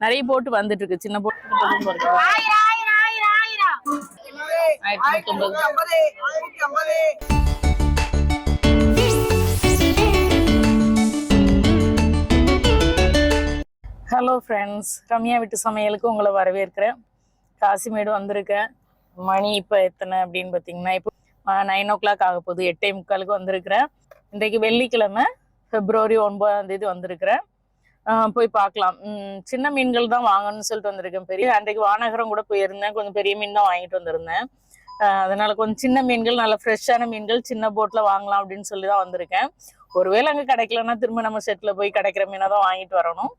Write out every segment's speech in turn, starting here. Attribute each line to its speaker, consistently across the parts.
Speaker 1: நிறைய போட்டு வந்துட்டு இருக்கு சின்ன போட்டு ஆயிரத்தி நூத்தம்பது ஹலோ ஃப்ரெண்ட்ஸ் ரம்யா வீட்டு சமையலுக்கு உங்களை வரவேற்கிறேன். காசிமேடு வந்திருக்கேன் மணி இப்போ எத்தனை அப்படின்னு பார்த்தீங்கன்னா இப்போ நைன் ஓ கிளாக் ஆக போகுது எட்டே முக்காலுக்கு வந்திருக்கிறேன் இன்றைக்கு வெள்ளிக்கிழமை பிப்ரவரி ஒன்பதாம் தேதி வந்திருக்கிறேன் போய் பார்க்கலாம். சின்ன மீன்கள் தான் வாங்கணும்னு சொல்லிட்டு வந்திருக்கேன். பெரிய அன்றைக்கு வானகரம் கூட போயிருந்தேன். கொஞ்சம் பெரிய மீன் தான் வாங்கிட்டு வந்திருந்தேன். அதனால கொஞ்சம் சின்ன மீன்கள் நல்ல ஃப்ரெஷ்ஷான மீன்கள் சின்ன போட்டில் வாங்கலாம் அப்படின்னு சொல்லி தான் வந்திருக்கேன். ஒருவேளை அங்கே கிடைக்கலன்னா திரும்ப நம்ம செட்டில் போய் கிடைக்கிற மீனாக தான் வாங்கிட்டு வரணும்.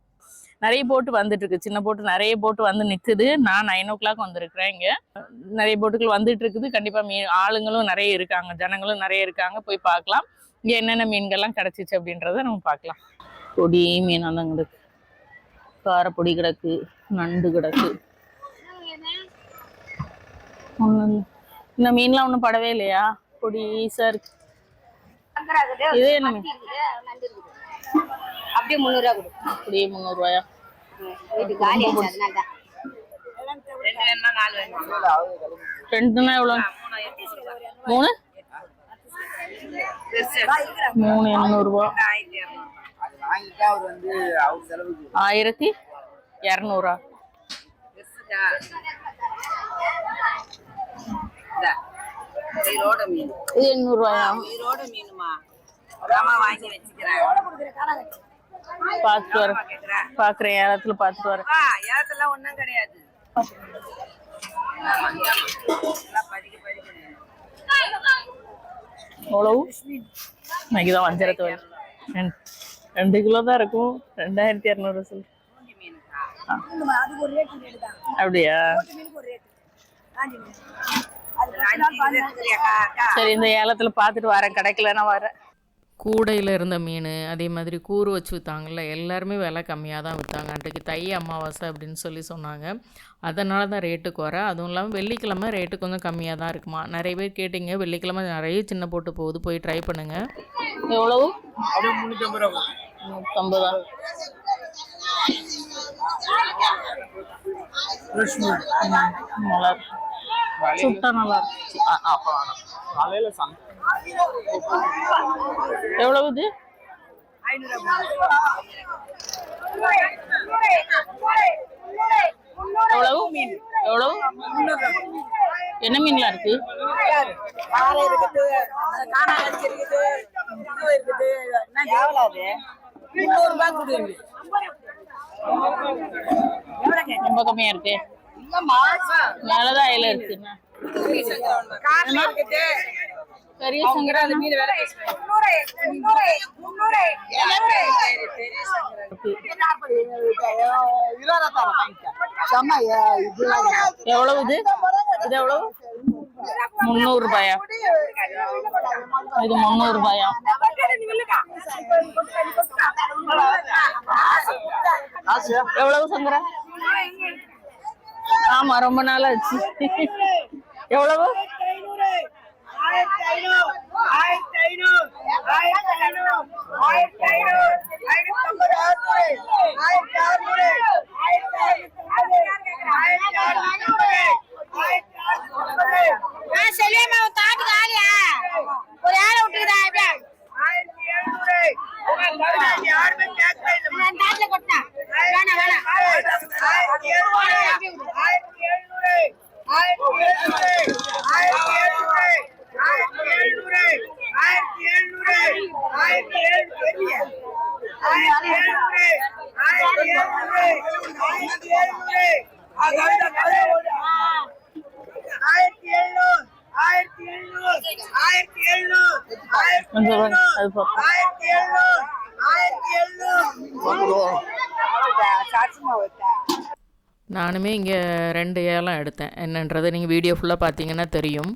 Speaker 1: நிறைய போட்டு வந்துட்டு இருக்கு. சின்ன போட்டு நிறைய போட்டு வந்து நிற்குது நான் நைன் ஓ கிளாக் வந்திருக்கிறேன் இங்கே. நிறைய போட்டுகள் வந்துட்டு இருக்குது. கண்டிப்பாக மீன் ஆளுங்களும் நிறைய இருக்காங்க. ஜனங்களும் நிறைய இருக்காங்க. போய் பார்க்கலாம். இங்கே என்னென்ன மீன்கள்லாம் கிடச்சிச்சு அப்படின்றத நம்ம பார்க்கலாம். பொடி தான் கிடக்கு காரப்பொடி கிடக்கு நண்டு கிடக்கு. இந்த மீன்லாம் ஒன்றும் படவே இல்லையா? பொடி சார். இது என்ன மீன்?
Speaker 2: அப்படியே முந்நூறுவா கொடு.
Speaker 1: அப்படியே முந்நூறுவாயா? ரெண்டுனா எவ்வளோ? மூணு? மூணு எண்ணூறுபா ஆயிரத்தி இரநூறா. இது எண்ணூறுவாயா பார்த்துட்டு
Speaker 3: வர
Speaker 1: பாக்குறேன் ஏலத்துல பார்த்துட்டு
Speaker 3: வர ஏலத்துல ஒன்றும் கிடையாது.
Speaker 1: எவ்வளவு? இன்னைக்குதான் வஞ்சரத்து வருது ரெண்டு கிலோ தான் இருக்கும். ரெண்டாயிரத்தி இரநூறு சொல்லு. அப்படியா? சரி இந்த ஏலத்துல பார்த்துட்டு வரேன். கிடைக்கலன்னா வரேன். கூடையில் இருந்த மீன் அதே மாதிரி கூறு வச்சு விற்றாங்கல்ல எல்லாருமே விலை கம்மியாக தான் விற்றாங்க அன்றைக்கு தை அமாவாசை அப்படின்னு சொல்லி சொன்னாங்க. அதனால தான் ரேட்டு குறை அதுவும் இல்லாமல் வெள்ளிக்கிழமை ரேட்டு கொஞ்சம் கம்மியாக தான் இருக்குமா? நிறைய பேர் கேட்டிங்க. வெள்ளிக்கிழமை நிறைய சின்ன போட்டு போகுது. போய் ட்ரை பண்ணுங்க. எவ்வளவு? நூற்றம்பதா நல்லா இருக்கு சுட்டா நல்லா இருக்கு
Speaker 4: அப்போ காலையில் சந்தை
Speaker 1: எவ்வளவு இது எவ்வளவு மீன் எவ்வளவு என்ன மீன்லாம் இருக்கு
Speaker 3: பாறை இருக்குது இருக்குது
Speaker 1: ரொம்ப கம்மியா இருக்கு. மேலதான் அயில இருக்கு. பெரிய எவ்வளவு இது எவ்வளவு? முந்நூறு ரூபாயா இது முந்நூறு ரூபாயா எவ்வளவு சங்கரா ஆமா ரொம்ப நாள் ஆச்சு எவ்வளவு
Speaker 2: செல்வியம்மா உன் தாட்டு காலியா ஒரு ஆளை விட்டுக்குதா எப்படியா நான் தாட்டுல கொட்டினா வேணாம் வேணாம்
Speaker 3: ஆயிரத்தி எழுநூறு ஆயிரத்தி எழுநூறு ஆயிரத்தி எழுநூறு ஆயிரத்தி
Speaker 1: கொஞ்சம் வரு- அது பார்ப்போம்.
Speaker 3: ஆயிரத்தி எழுநூறு ஆயிரத்தி எழுநூறு சாட்சிமா வைத்தா
Speaker 1: நானுமே இங்கே ரெண்டு ஏலம் எடுத்தேன் என்னன்றது நீங்கள் வீடியோ ஃபுல்லாக பார்த்தீங்கன்னா தெரியும்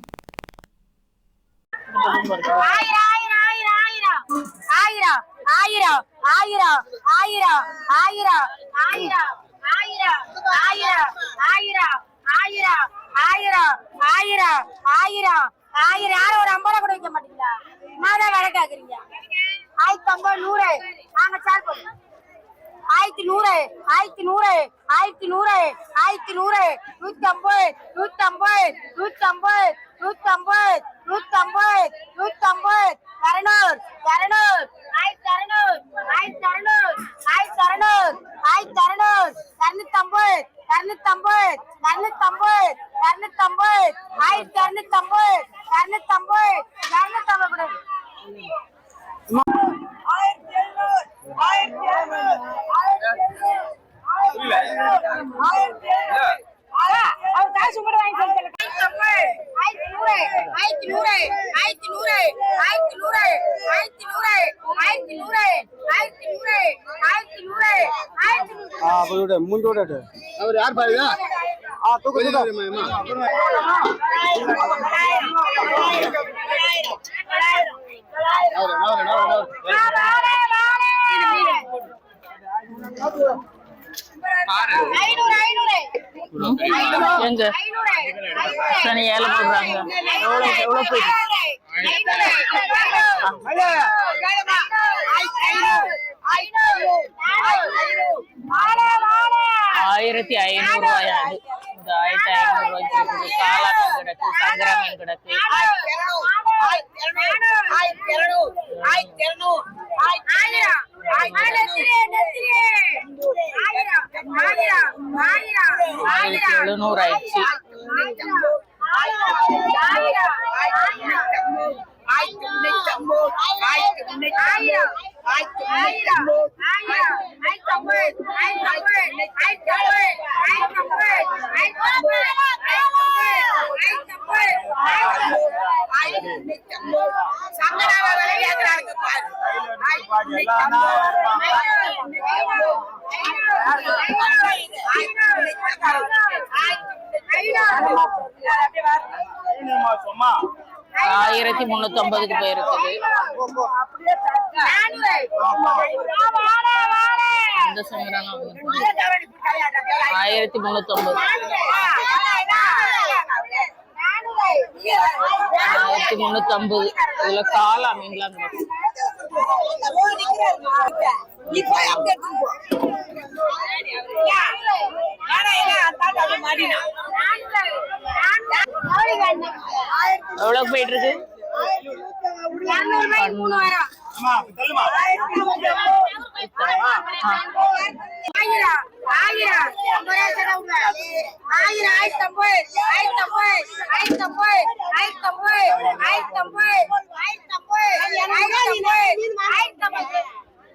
Speaker 2: ஆயிரம் ஆயிரம் ஆயிரம் ஆயிரம் ஆயிரம் ஆயிரம் யாரும் ஒரு ஐம்பது ரூபா கூட வைக்க மாட்டீங்களா? நான் தான் விலை ஆயிரத்தி ஐம்பது நூறு. நாங்க சார் ஆயிரத்தி நூறு ஆயிரத்தி நூறு ஆயிரத்தி நூறு ஆயிரத்தி நூறு. நூத்தி ஐம்பது நூத்தி ஐம்பது நூத்தி ஐம்பது நூத்தி ஐம்பது நூத்தி ஐம்பது நூத்தி ஐம்பது இரநூறு இரநூறு ஆயிரத்தி
Speaker 5: ಮುಂದೂಡ ಅವ್ರು
Speaker 2: ಯಾರು ಬಾಯಿದ
Speaker 1: எங்க? சனி ஏழை போடுறாங்க. எவ்வளோ எவ்வளோ ஆயிரத்தி ஐநூறு ரூபாய் அது. இந்த ஆயிரத்தி ஐநூறு ரூபாய்க்கு இருக்குது காலா மீன் கிடக்கு சங்கரா மீன் கிடக்கு. எழுநூறு ஆயிடுச்சு. ஆயிரத்தி முன்னூத்தி ஐம்பதுக்கு போயிருக்குது. ரெண்டாயிரத்தி முந்நூற்றி ஒம்பது ரெண்டாயிரத்தி ஐம்பது இதில் காலா மீன்லாம் எவ்வளவு போயிட்டு இருக்கு?
Speaker 2: ஆயிரம் ஆயிரம் ஆயிரம் ஆயிரத்தி ஐம்பது ஆயிரத்தி ஐம்பது ஆயிரத்தி ஐம்பது ஆயிரத்தி ஐம்பது ஆயிரத்தி ஐம்பது ஆயிரத்தி ஐம்பது ஆயிரத்தி ஐம்பது ஆயிரத்தி ஐம்பது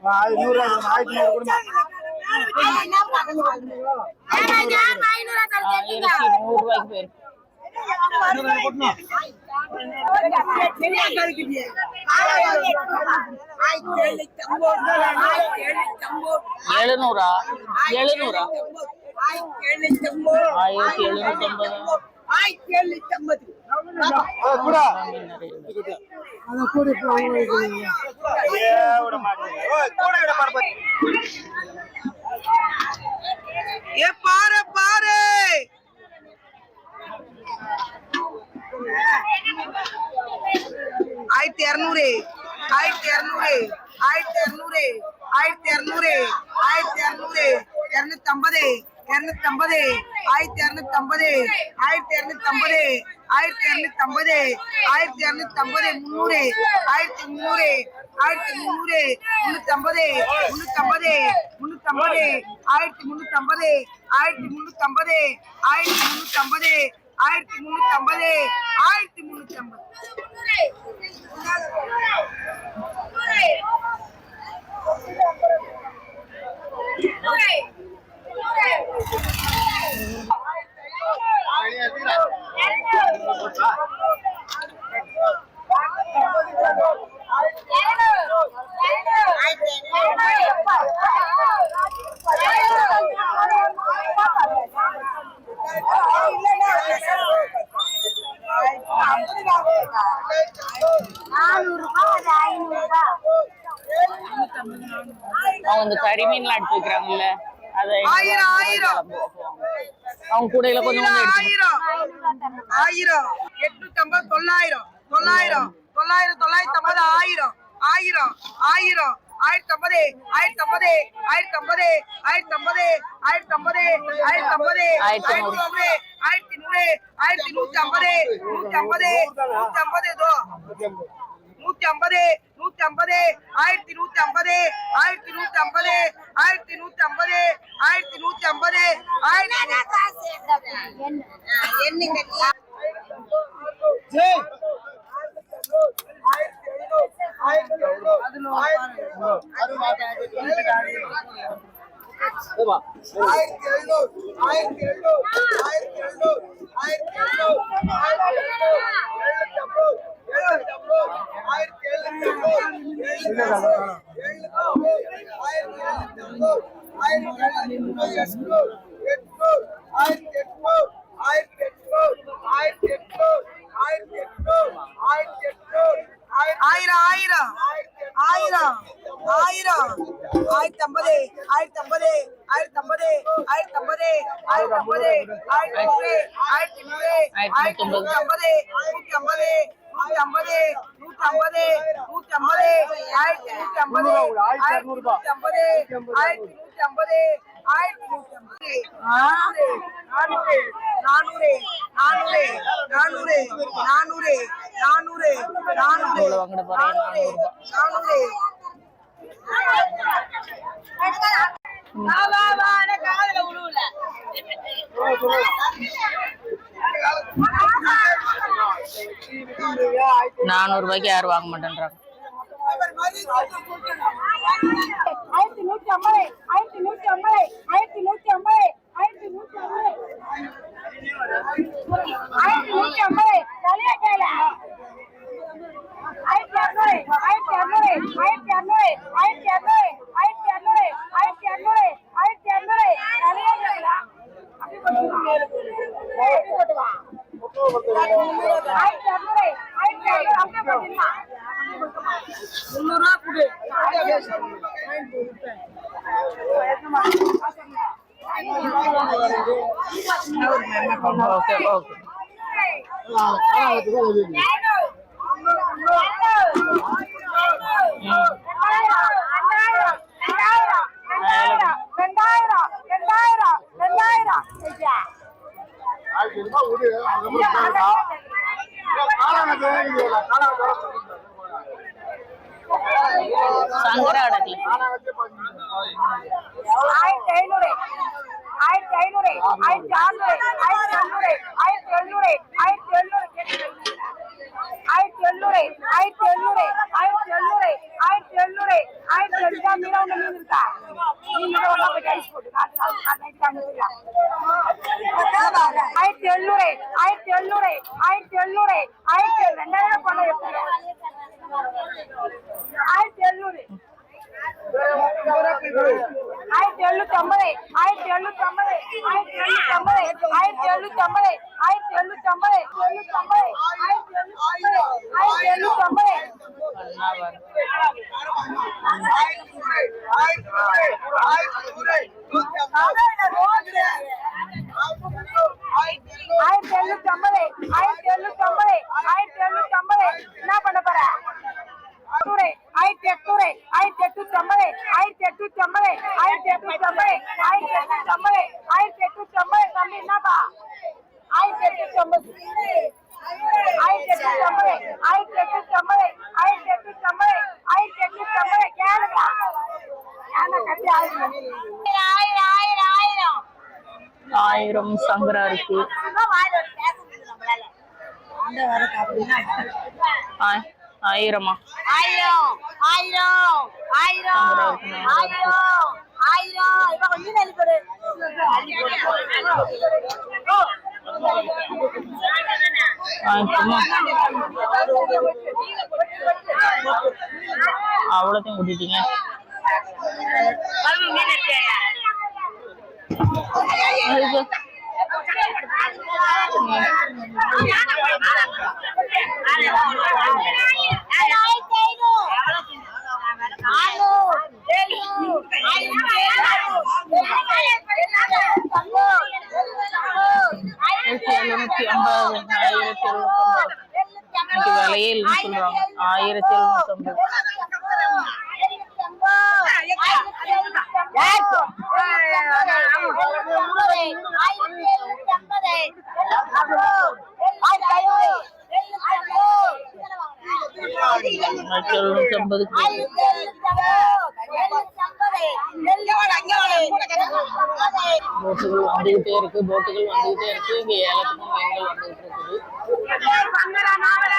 Speaker 2: ஐநூறு
Speaker 1: ஆயிரத்தி நூறு
Speaker 3: கொடுங்க ஆயிரத்தி நூறு ரூபாய்க்கு போயிருக்கு
Speaker 1: எழுநூறா? எழுநூறா?
Speaker 3: ஆயிரத்தி எழுநூத்தி ஐம்பது,
Speaker 1: ஆயிரத்தி எழுநூத்தி ஐம்பது
Speaker 3: ஏ பாரு பாரு. ஆயிரத்தி இரநூறு ஆயிரத்தி இரநூறு ஆயிரத்தி இரநூறு ஆயிரத்தி இரநூறு ஆயிரத்தி இரநூறு இருநூத்தி ஐம்பது இருநூத்தி ஐம்பது ஆயிரத்தி இருநூத்தி ஐம்பது ஆயிரத்தி இருநூத்தி ஐம்பது ஆயிரத்தி இருநூத்தி ஐம்பது ஆயிரத்தி இருநூத்தி ஐம்பது முந்நூறு ஆயிரத்தி முந்நூறு ஆயிரத்தி முந்நூறு முன்னூத்தி ஐம்பது முன்னூத்தி ஐம்பது முன்னூத்தி ஐம்பது ஆயிரத்தி முன்னூத்தி ஐம்பது ஆயிரத்தி முன்னூத்தி ஐம்பது ஆயிரத்தி முன்னூத்தி ஐம்பது ஆயிரத்தி முன்னூத்தி ஐம்பது. ஆயிரத்தி முன்னூத்தி ஐம்பது.
Speaker 1: அவங்க இந்த கறி மீன்லாம் எடுத்து வைக்கிறாங்கல்ல அதை
Speaker 3: ஆயிரம், ஆயிரம்.
Speaker 1: அவங்க கூடையில கொஞ்சம்
Speaker 3: ஆயிரம். ஆயிரம். எட்நூத்தி ஐம்பது தொள்ளாயிரம். தொள்ளாயிரம். தொள்ளாயிரம் தொள்ளாயிரத்தி ஐம்பது ஆயிரம். ஆயிரம். ஆயிரம். ஆயிரத்தி ஐம்பது ஆயிரத்தி ஐம்பது ஆயிரத்தி ஐம்பது ஆயிரத்தி ஐம்பது ஆயிரத்தி ஐம்பது ஆயிரத்தி ஐம்பது
Speaker 6: ஆயிரத்தி நூறு
Speaker 3: ஆயிரத்தி நூறு ஆயிரத்தி நூத்தி ஐம்பது நூத்தி ஐம்பது நூத்தி ஐம்பது இதோ நூத்தி ஐம்பது நூத்தி ஐம்பது ஆயிரத்தி நூத்தி ஐம்பது ஆயிரத்தி நூத்தி ஐம்பது ஆயிரத்தி நூத்தி ஐம்பது ஆயிரத்தி நூத்தி ஐம்பது ஆயிரத்தி என்னங்க ஆயிரத்தி எழுநூத்தி ஐம்பது வரும் காதுல உழுவுல நானூறு
Speaker 6: ரூபாய்க்கு யாரும் வாங்க மாட்டேன்றாங்க.
Speaker 7: ஆயிரத்தி நூத்தி ஐம்பது ஆயிரத்தி நூத்தி ஐம்பது ஆயிரத்தி நூத்தி ஐம்பது ஆயிரத்தி நூத்தி ஐம்பது. ஆயிரத்தி நூத்தி ஐம்பது
Speaker 6: சங்கர அடக்கல
Speaker 7: ஆயிரத்தி ஐநூறு ஆயிரத்தி ஐநூறு ஆயிரத்தி அறுநூறு ஆயிரத்தி எழுநூறு ஆயிரத்தி எழுநூறு ஆயிரத்தி ஆயிரத்தி நூறு ஆயிரத்தி
Speaker 6: நூறு சங்கரா இருக்கு. ஆயிரமா
Speaker 7: ஆயிரம் ஆயிரம் ஆயிரம் ஆயிரம் ஆயிரம். இப்ப கொஞ்சம் தள்ளி
Speaker 6: போடு. அவ்வளோத்தையும் எழுநூத்தி ஐம்பது ஆயிரத்தி எழுநூத்தி ஐம்பது எழுநூத்தி ஐம்பது
Speaker 8: போட்டுகள் வந்துகிட்டே இருக்கு போட்டுகள் வந்துகிட்டே இருக்கு இங்க ஏலத்துக்கும் மீன்கள் வந்துகிட்டு இருக்குது
Speaker 6: சங்கரா நாவரே.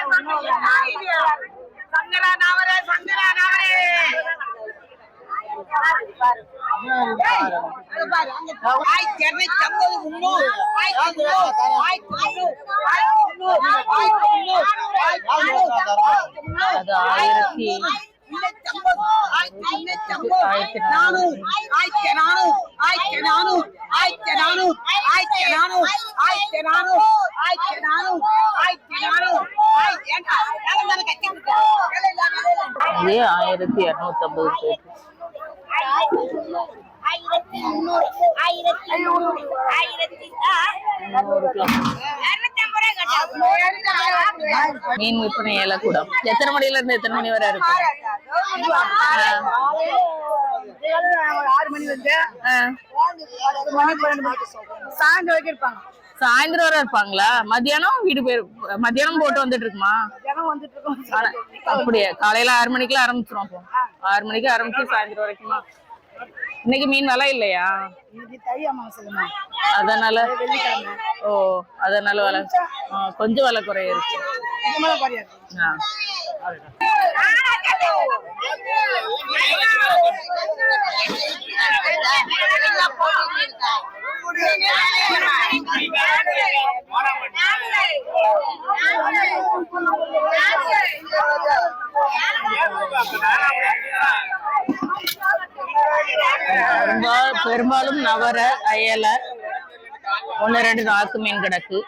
Speaker 6: சங்கரா நாவரே சங்கரா நாவரே ஆயிரத்தி இருநூத்தி ஐம்பது முன்னூறு ஆயிரத்தி முன்னூறு ஆயிரத்தி முன்னூறு ஆயிரத்தி முன்னூறு ஆயிரத்தி முன்னூறு
Speaker 8: அது ஆயிரத்தி
Speaker 6: முன்னூத்தி ஐம்பது ஆயிரத்தி முன்னூத்தி ஐம்பது நானூறு ஆயிரத்தி நானூறு ஆயிரத்தி நானூறு ஆயிரத்தி நானூறு ஆயிரத்தி நானூறு ஆயிரத்தி நானூறு ஆயிரத்தி நானூறு ஆயிரத்தி நானூறு ஆயிரத்தி ஏண்டா வேலை தானே கட்டி விட்டா வேலை இல்லாம வேலை
Speaker 8: இதே ஆயிரத்தி இருநூத்தி ஐம்பது போட்டு
Speaker 2: ஆயிரத்தி முந்நூறு ஆயிரத்தி முந்நூறு ஆயிரத்தி
Speaker 8: மீன் விற்பனை ஏலக்கூடம் எத்தனை மணில இருந்து எத்தனை மணி வரை
Speaker 6: இருக்கும் சாயந்தரம்
Speaker 8: வரை இருப்பாங்களா? மத்தியானம் வீடு போய் மத்தியானம் போட்டு வந்துட்டு இருக்குமா? அப்படியே காலையில ஆறு மணிக்கெல்லாம் ஆரம்பிச்சிருவோம் ஆறு மணிக்கு ஆரம்பிச்சு சாயந்தரம் வரைக்குமா? இன்னைக்கு மீன் விலை இல்லையா?
Speaker 6: இன்னைக்கு தை அமாவாசைமா
Speaker 8: அதனால? ஓ அதனால விலை கொஞ்சம் விலை குறைய இருக்கு பெரும்பாலும் நவர அயல ஒன்னு ரெண்டு நாக்கு மீன் கிடக்கு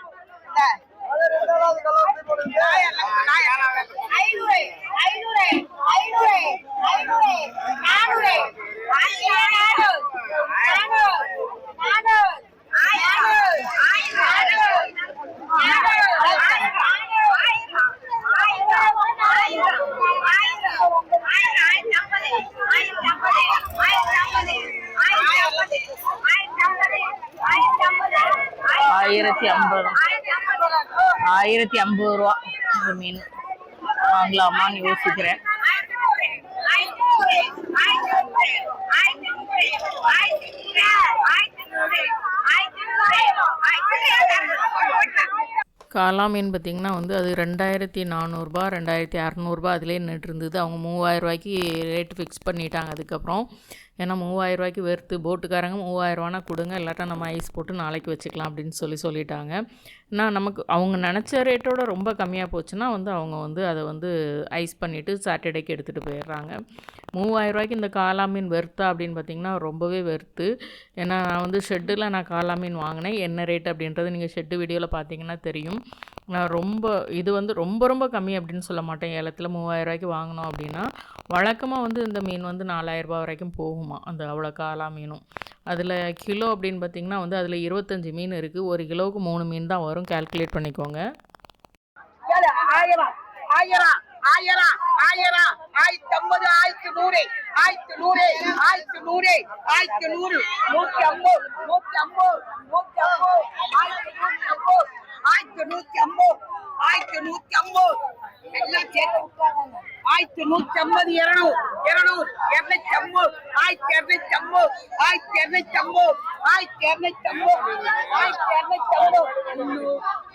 Speaker 2: ஐநூறு ஐநூறு ஐநூறு ஐநூறு நானூறு நானூறு நானூறு நானூறு
Speaker 8: ஆயிரத்தி ஐம்பது. ஆயிரத்தி ஐம்பது ரூபா இந்த மீன். வாங்கலாமான்னு யோசிக்கிறேன். காலா மீன் பார்த்திங்கன்னா வந்து அது ரெண்டாயிரத்தி நானூறுரூபா ரெண்டாயிரத்தி அறநூறுபா அதிலே நின்றுருந்தது அவங்க மூவாயிரரூபாய்க்கு ரேட்டு ஃபிக்ஸ் பண்ணிட்டாங்க அதுக்கப்புறம். ஏன்னா மூவாயிரரூபாய்க்கு வெறுத்து போட்டுக்காரங்க மூவாயிரரூவானா கொடுங்க இல்லாட்டா நம்ம ஐஸ் போட்டு நாளைக்கு வச்சுக்கலாம் அப்படின்னு சொல்லி சொல்லிட்டாங்க. நான் நமக்கு அவங்க நினச்ச ரேட்டோட ரொம்ப கம்மியாக போச்சுன்னா வந்து அவங்க வந்து அதை வந்து ஐஸ் பண்ணிவிட்டு சாட்டர்டேக்கு எடுத்துகிட்டு போயிடுறாங்க. மூவாயிரரூபாய்க்கு இந்த காளாமீன் வெறுத்தா அப்படின்னு பார்த்தீங்கன்னா ரொம்பவே வெறுத்து. ஏன்னா நான் வந்து ஷெட்டில் நான் காளாமீன் வாங்கினேன். என்ன ரேட் அப்படின்றது நீங்கள் ஷெட்டு வீடியோவில் பார்த்தீங்கன்னா தெரியும். ரொம்ப இது வந்து ரொம்ப ரொம்ப கம்மி அப்படின்னு சொல்ல மாட்டேன். ஏலத்தில் மூவாயிரரூவாய்க்கு வாங்கினோம் அப்படின்னா வழக்கமாக வந்து இந்த மீன் வந்து நாலாயிரம் ரூபாய் வரைக்கும் போகுமா? அந்த அவ்வளோ காலா மீனும். அதில் கிலோ அப்படின்னு பார்த்தீங்கன்னா வந்து அதில் இருபத்தஞ்சி மீன் இருக்குது ஒரு கிலோவுக்கு மூணு மீன் தான் வரும். கால்குலேட் பண்ணிக்கோங்க.
Speaker 6: ஆயிரம் ஆயிரம் ஆயிரம் ஆயிரம் ஆயிரத்தி ஐம்பது ஆயிரத்தி நூறு ஆயிரத்தி நூறு ஆயிரத்தி நூறு ஆயிரத்தி நூறு ஐம்பது நூற்றி ஐம்பது நூற்றி ஐம்பது ஆயிரத்தி ஐம்பது. ஆயிரத்தி நூத்தி ஐம்பது ஆயிரத்தி நூத்தி ஐம்பது எல்லாம் சேர்த்து ஆயிரத்தி நூத்தி ஐம்பது இருநூறு. இருநூறு. இருநூத்தி ஐம்பது ஆயிரத்தி இருநூத்தி ஐம்பது ஆயிரத்தி இருநூத்தி ஐம்பது ஆயிரத்தி இருநூத்தி ஐம்பது ஆயிரத்தி இருநூத்தி ஐம்பது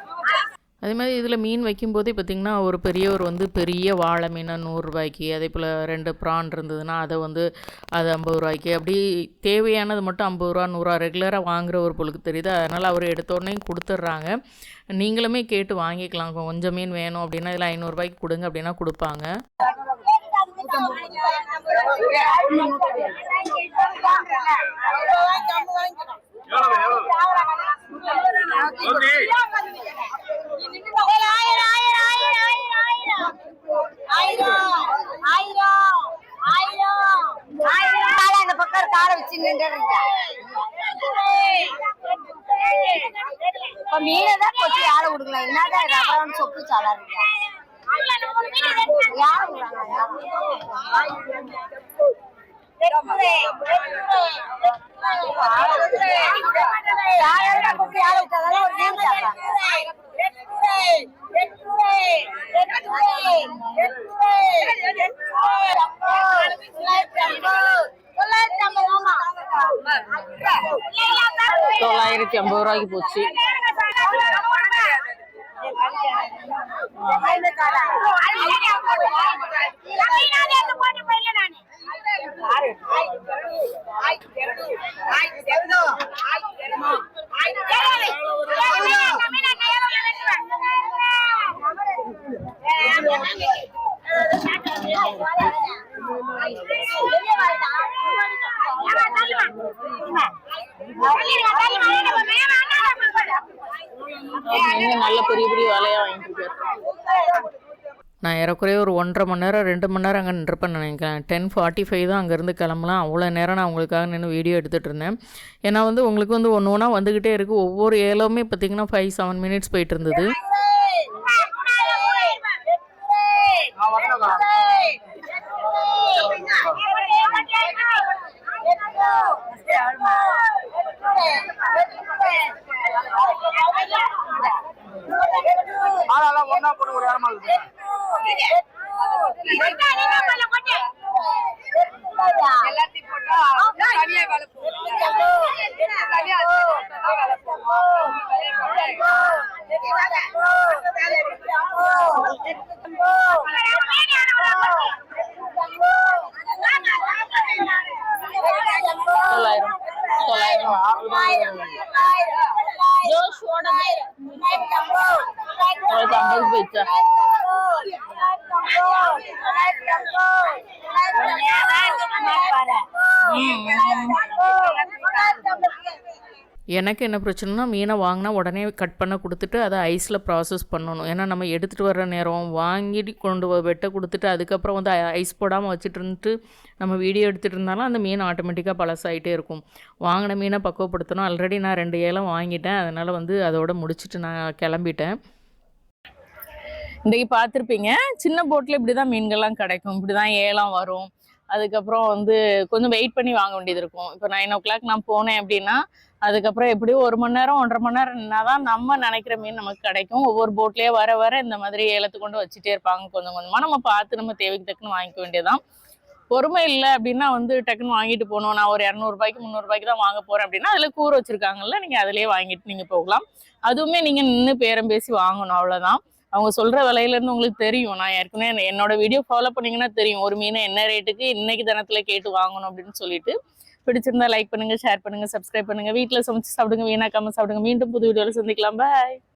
Speaker 8: அதே மாதிரி இதில் மீன் வைக்கும்போதே பார்த்திங்கன்னா ஒரு பெரியவர் வந்து பெரிய வாழை மீனை நூறுரூவாய்க்கு அதே போல் ரெண்டு ப்ரான் இருந்ததுன்னா அதை வந்து அது ஐம்பது ரூபாய்க்கு அப்படி தேவையானது மட்டும் ஐம்பது ரூபா நூறுரூவா ரெகுலராக வாங்குகிற ஒரு பொழுது தெரியுது அதனால் அவர் எடுத்தோடனே கொடுத்துட்றாங்க நீங்களுமே கேட்டு வாங்கிக்கலாம் கொஞ்சம் மீன் வேணும் அப்படின்னா இதில் ஐநூறுரூவாய்க்கு கொடுங்க அப்படின்னா கொடுப்பாங்க
Speaker 6: வாங்கிக்கலாம் இப்ப மீனை தான் கொத்தி ஆள விடுங்களா என்னதான் ரகரம் சொப்பு சாலாருங்க யார்
Speaker 1: தொள்ளாயிரத்தி ஐம்பது ரூபாய்க்கு போச்சு. நான் ஏறக்குறைய ஒரு ஒன்றரை மணி நேரம் ரெண்டு மணி நேரம் அங்கே நின்றுப்பேன் நினைக்கிறேன். டென் ஃபார்ட்டி ஃபைவ் தான் அங்கேருந்து கிளம்பலாம். அவ்வளோ நேரம் நான் உங்களுக்காக நின்று வீடியோ எடுத்துகிட்டு இருந்தேன். ஏன்னா வந்து உங்களுக்கு வந்து ஒன்று ஒன்றா வந்துக்கிட்டே இருக்குது ஒவ்வொரு ஏலோமே பார்த்தீங்கன்னா ஃபைவ் செவன் மினிட்ஸ் போயிட்டு இருந்தது.
Speaker 5: ஆளாலாம் ஒண்ணா போட்டு ஒரு இடமா இருக்கு?
Speaker 2: எல்லாத்தையும் போட்டா தனியா வேலை தனியா வேலை
Speaker 1: எனக்கு என்ன பிரச்சனைனா மீனை வாங்கினா உடனே கட் பண்ண கொடுத்துட்டு அதை ஐஸில் ப்ராசஸ் பண்ணணும். ஏன்னா நம்ம எடுத்துகிட்டு வர்ற நேரம் வாங்கிட்டு கொண்டு வெட்ட கொடுத்துட்டு அதுக்கப்புறம் வந்து ஐஸ் போடாமல் வச்சுட்டு இருந்துட்டு நம்ம வீடியோ எடுத்துகிட்டு இருந்தாலும் அந்த மீன் ஆட்டோமேட்டிக்காக பழசாயிட்டே இருக்கும். வாங்கின மீனை பக்குவப்படுத்தணும். ஆல்ரெடி நான் ரெண்டு ஏலம் வாங்கிட்டேன். அதனால் வந்து அதோட முடிச்சுட்டு நான் கிளம்பிட்டேன். இன்றைக்கி பார்த்துருப்பீங்க சின்ன போட்டில் இப்படி தான் மீன்கள்லாம் கிடைக்கும். இப்படி தான் ஏலம் வரும். அதுக்கப்புறம் வந்து கொஞ்சம் வெயிட் பண்ணி வாங்க வேண்டியது இருக்கும். இப்போ நைன் ஓ கிளாக் நான் போனேன் அப்படின்னா அதுக்கப்புறம் எப்படியும் ஒரு மணி நேரம் ஒன்றரை மணி நேரம் நின்னா தான் நம்ம நினைக்கிற மீன் நமக்கு கிடைக்கும். ஒவ்வொரு போட்லேயே வர வர இந்த மாதிரி ஏலத்து கொண்டு வச்சுட்டே இருப்பாங்க. கொஞ்சம் கொஞ்சமாக நம்ம பார்த்து நம்ம தேவைக்கு தக்குன்னு வாங்கிக்க வேண்டியதான் பொறுமை இல்லை அப்படின்னா வந்து டக்குன்னு வாங்கிட்டு போகணும். நான் ஒரு இரநூறுபாய்க்கு முந்நூறுபாய்க்கு தான் வாங்க போகிறேன் அப்படின்னா அதில் கூறு வச்சுருக்காங்கல்ல நீங்கள் அதிலே வாங்கிட்டு நீங்கள் போகலாம். அதுவுமே நீங்கள் நின்று பேரம் பேசி வாங்கணும் அவ்வளோதான் அவங்க சொல்கிற விலையிலேருந்து உங்களுக்கு தெரியும். நான் ஏற்கனவே என்னோட வீடியோ ஃபாலோ பண்ணீங்கன்னா தெரியும். ஒரு மீனை என்ன ரேட்டுக்கு இன்னைக்கு தினத்தில் கேட்டு வாங்கணும் அப்படின்னு சொல்லிட்டு. பிடிச்சிருந்தா லைக் பண்ணுங்க ஷேர் பண்ணுங்க சப்ஸ்கிரைப் பண்ணுங்க. வீட்டில் சமைச்சு சாப்பிடுங்க வீணாக்காம சாப்பிடுங்க. மீண்டும் புது வீடியோவில் சந்திக்கலாம். பாய்